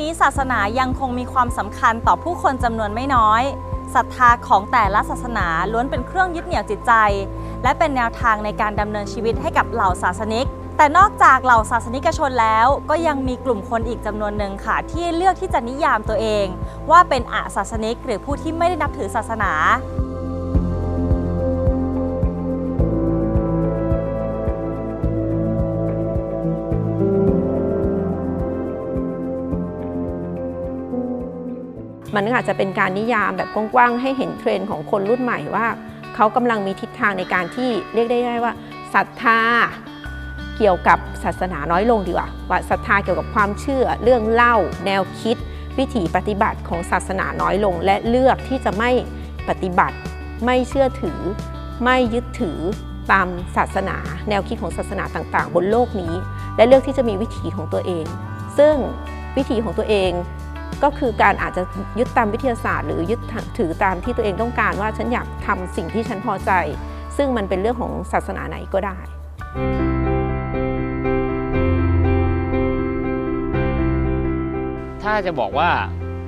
นี้ศาสนายังคงมีความสำคัญต่อผู้คนจำนวนไม่น้อยศรัทธาของแต่ละศาสนาล้วนเป็นเครื่องยึดเหนี่ยวจิตใจ และเป็นแนวทางในการดำเนินชีวิตให้กับเหล่าศาสนิก แต่นอกจากเหล่าศาสนิกชนแล้ว ก็ยังมีกลุ่มคนอีกจำนวนหนึ่งค่ะ ที่เลือกที่จะนิยามตัวเอง ว่าเป็นอาศาสนิก หรือผู้ที่ไม่ได้นับถือศาสนา มันก็อาจจะเป็นการนิยามแบบกว้างๆให้เห็นเทรนด์ของคนรุ่นใหม่ว่า เขากำลังมีทิศทางในการที่เรียกได้ว่าศรัทธาเกี่ยวกับศาสนาน้อยลงดีกว่าว่าศรัทธาเกี่ยวกับความเชื่อ เรื่องเล่า แนวคิด วิถีปฏิบัติของศาสนาน้อยลง และเลือกที่จะไม่ปฏิบัติ ไม่เชื่อถือ ไม่ยึดถือตามศาสนา แนวคิดของศาสนาต่างๆ บนโลกนี้ และเลือกที่จะมีวิถีของตัวเอง ซึ่งวิถีของตัวเอง ก็คือการอาจจะยึดตามวิทยาศาสตร์ หรือยึดถือตามที่ตัวเองต้องการว่าฉันอยากทำสิ่งที่ฉันพอใจ ซึ่งมันเป็นเรื่องของศาสนาไหนก็ได้ ถ้าจะบอกว่า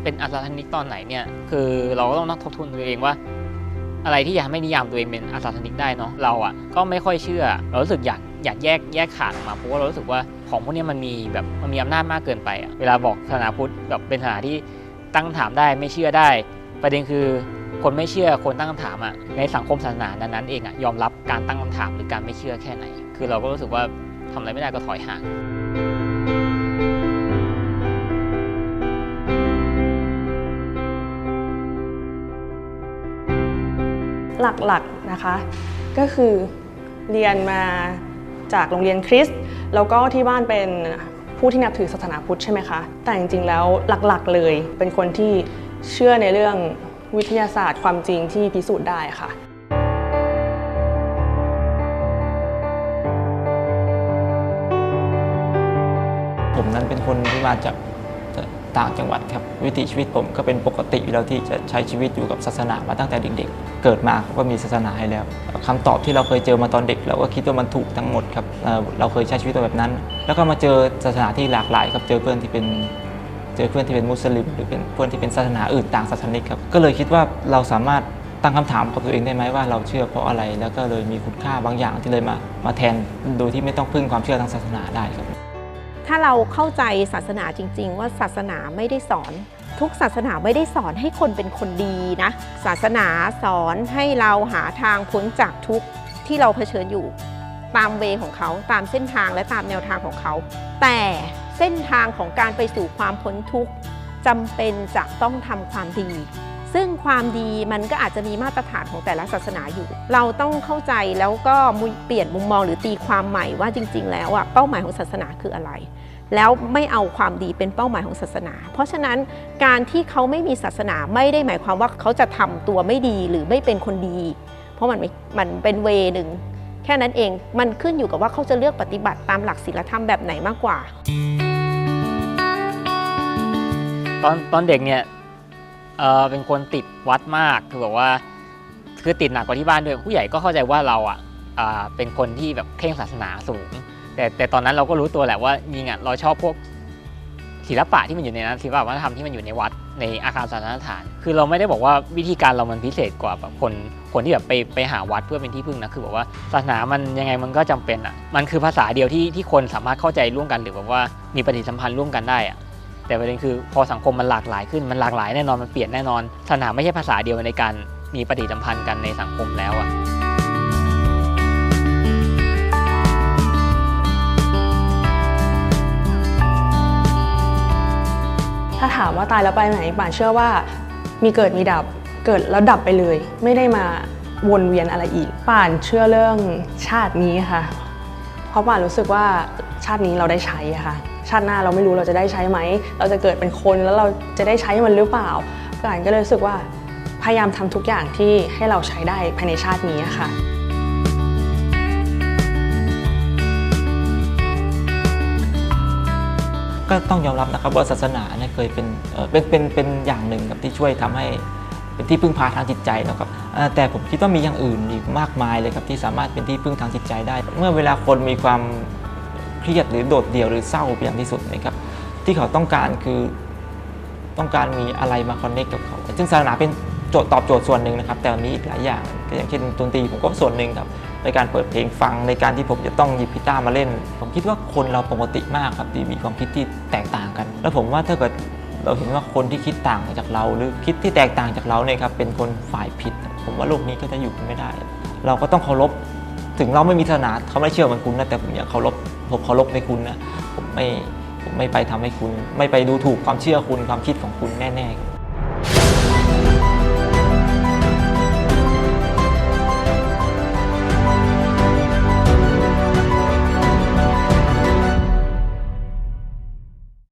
เป็นอัศทนิกตอนไหนเนี่ยคือเราก็ต้องนักทบทวนตัวเองว่า อะไรที่จะทำให้นิยามตัวเองเป็นอัศทนิกได้เนาะเราอะก็ไม่ค่อยเชื่อ เรารู้สึกอยากอยากแยกแยกขาดออกมาเพราะว่าเรารู้สึกว่า ของพวกนี้มันมีแบบมันมีอำนาจมากเกินไปอะเวลาบอกศาสนาพุทธแบบเป็นศาสนาที่ตั้งคำถามได้ไม่เชื่อได้ ประเด็นคือคนไม่เชื่อคนตั้งคำถามอะในสังคมศาสนานั้นๆเองอะยอมรับการตั้งคำถามหรือการไม่เชื่อแค่ไหน คือเราก็รู้สึกว่าทำอะไรไม่ได้ก็ถอยห่างหลักๆนะคะ ก็คือเรียนมาจากโรงเรียนคริสต์ แล้วก็ที่บ้านเป็นผู้ที่นับถือศาสนาพุทธใช่ไหมคะ แต่จริงๆแล้วหลักๆเลย เป็นคนที่เชื่อในเรื่องวิทยาศาสตร์ความจริงที่พิสูจน์ได้ค่ะผมนั้นเป็นคนที่มาจาก ต่างจังหวัดครับวิถีชีวิตผมก็เป็นปกติอยู่แล้วที่จะใช้ชีวิตอยู่กับศาสนามาตั้งแต่เด็กๆ เกิดมาเขาก็มีศาสนาให้แล้วคำตอบที่เราเคยเจอมาตอนเด็ก เราก็คิดว่ามันถูกทั้งหมดครับเราเคยใช้ชีวิตแบบนั้น แล้วก็มาเจอศาสนาที่หลากหลายครับเจอเพื่อนที่เป็นเจอเพื่อนที่เป็นมุสลิม หรือเป็นเพื่อนที่เป็นศาสนาอื่นต่างศาสนิกครับก็เลยคิดว่าเราสามารถตั้งคำถามกับตัวเองได้ไหมว่าเราเชื่อเพราะอะไร แล้วก็เลยมีคุณค่าบางอย่างที่เลยมามาแทนโดยที่ไม่ต้องพึ่งความเชื่อทางศาสนาได้ครับ ถ้าเราเข้าใจศาสนาจริง ๆ ว่าศาสนาไม่ได้สอน ทุกศาสนาไม่ได้สอนให้คนเป็นคนดีนะ ศาสนาสอนให้เราหาทางพ้นจากทุกข์ที่เราเผชิญอยู่ ตามเวของเขาตามเส้นทางและตามแนวทางของเขา แต่เส้นทางของการไปสู่ความพ้นทุกข์จำเป็นจะต้องทำความดี ซึ่งความดีมันก็อาจจะมีมาตรฐานของแต่ละศาสนาอยู่ เราต้องเข้าใจแล้วก็เปลี่ยนมุมมองหรือตีความใหม่ว่าจริง ๆ แล้วอะเป้าหมายของศาสนาคืออะไร แล้วไม่เอาความดีเป็นเป้าหมายของศาสนา เพราะฉะนั้นการที่เขาไม่มีศาสนาไม่ได้หมายความว่าเขาจะทำตัวไม่ดีหรือไม่เป็นคนดี เพราะมันม,มันเป็นเวหนึ่งแค่นั้นเองมันขึ้นอยู่กับว่าเขาจะเลือกปฏิบัติตามหลักศีลธรรมแบบไหนมากกว่า ตอนตอนเด็กเนี่ย เออเป็นคนติดวัดมากคือแบบว่าคือติดหนักกว่าที่บ้านด้วยผู้ใหญ่ก็เข้าใจว่าเราอะเป็นคนที่แบบเคร่งศาสนาสูง แต่แต่ตอนนั้นเราก็รู้ตัวแหละว่าจริงอะเราชอบพวกศิลปะที่มันอยู่ในนั้นศิลปะวัฒนธรรมที่มันอยู่ในวัดในอาคารศาสนสถาน คือเราไม่ได้บอกว่าวิธีการเรามันพิเศษกว่าแบบคนคนที่แบบไปไปหาวัดเพื่อเป็นที่พึ่งนะคือบอกว่าศาสนามันยังไงมันก็จำเป็นอะมันคือภาษาเดียวที่ที่คนสามารถเข้าใจร่วมกันหรือแบบว่ามีปฏิสัมพันธ์ร่วมกันได้อะ แต่ประเด็นคือพอสังคมมันหลากหลายขึ้นมันหลากหลายแน่นอนมันเปลี่ยนแน่นอนศาสนาไม่ใช่ภาษาเดียวในการมีปฏิสัมพันธ์กันในสังคมแล้วอะถ้าถามว่าตายแล้วไปไหนป่านเชื่อว่ามีเกิดมีดับเกิดแล้วดับไปเลย ไม่ได้มาวนเวียนอะไรอีก ป่านเชื่อเรื่องชาตินี้ค่ะ เพราะป่านรู้สึกว่าชาตินี้เราได้ใช้ค่ะ ชาติหน้าเราไม่รู้เราจะได้ใช้ไหม เราจะเกิดเป็นคนแล้วเราจะได้ใช้มันหรือเปล่าป่านก็เลยรู้สึกว่าพยายามทำทุกอย่างที่ให้เราใช้ได้ภายในชาตินี้ค่ะก็ต้องยอมรับนะครับว่าศาสนาเนี่ยเคยเป็นเอ่อเป็นเป็นเป็นอย่างหนึ่งครับที่ช่วยทำให้เป็นที่พึ่งพาทางจิตใจนะครับแต่ผมคิดว่ามีอย่างอื่นอีกมากมายเลยครับที่สามารถเป็นที่พึ่งทางจิตใจได้ เมื่อเวลาคนมีความ รียดหรือโดดเดี่ยวหรือเศร้าเป็นอย่างที่สุดนะครับที่เขาต้องการคือต้องการมีอะไรมาคอนเนคกับเขาซึ่งศาสนาเป็นโจทย์ตอบโจทย์ส่วนหนึ่งนะครับ แต่มีอีกหลายอย่างก็อย่างเช่นดนตรีผมก็ส่วนหนึ่งครับในการเปิดเพลงฟังในการที่ผมจะต้องหยิบกีตาร์มาเล่น ผมคิดว่าคนเราปกติมากครับที่มีความคิดที่แตกต่างกัน แล้วผมว่าถ้าเกิดเราเห็นว่าคนที่คิดต่างจากเรา หรือคิดที่แตกต่างจากเราเนี่ยครับเป็นคนฝ่ายผิด ผมว่าโลกนี้ก็จะอยู่กันไม่ได้ เราก็ต้องเคารพถึงเราไม่มีศาสนาเขาไม่เชื่อเหมือนคุณนะแต่ผมอยากเคารพ ผมเคารพในคุณนะผมไม่ผมไม่ไปทำให้คุณ ไม่ไปดูถูกความเชื่อคุณความคิดของคุณแน่ๆ